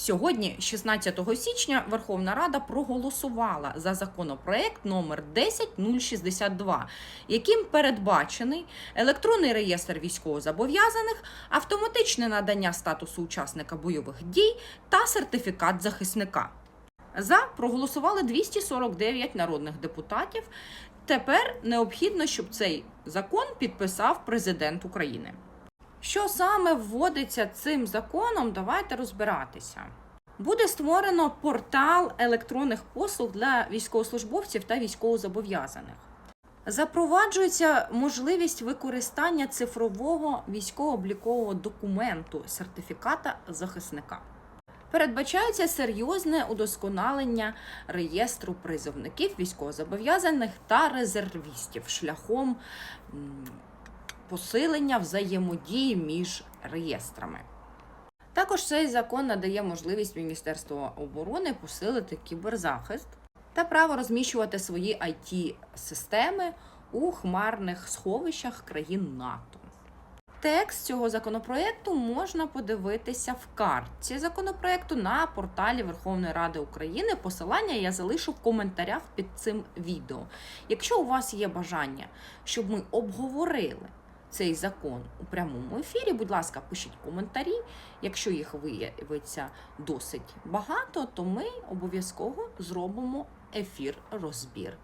Сьогодні, 16 січня, Верховна Рада проголосувала за законопроект номер 10062, яким передбачений електронний реєстр військовозобов'язаних, автоматичне надання статусу учасника бойових дій та сертифікат захисника. За проголосували 249 народних депутатів. Тепер необхідно, щоб цей закон підписав президент України. Що саме вводиться цим законом, давайте розбиратися. Буде створено портал електронних послуг для військовослужбовців та військовозобов'язаних. Запроваджується можливість використання цифрового військово-облікового документу сертифіката захисника. Передбачається серйозне удосконалення реєстру призовників військовозобов'язаних та резервістів шляхом посилення взаємодії між реєстрами. Також цей закон надає можливість Міністерству оборони посилити кіберзахист та право розміщувати свої it системи у хмарних сховищах країн НАТО. Текст цього законопроекту можна подивитися в картці законопроекту на порталі Верховної Ради України. Посилання я залишу в коментарях під цим відео. Якщо у вас є бажання, щоб ми обговорили цей закон у прямому ефірі, будь ласка, пишіть коментарі. Якщо їх виявиться досить багато, то ми обов'язково зробимо ефір розбір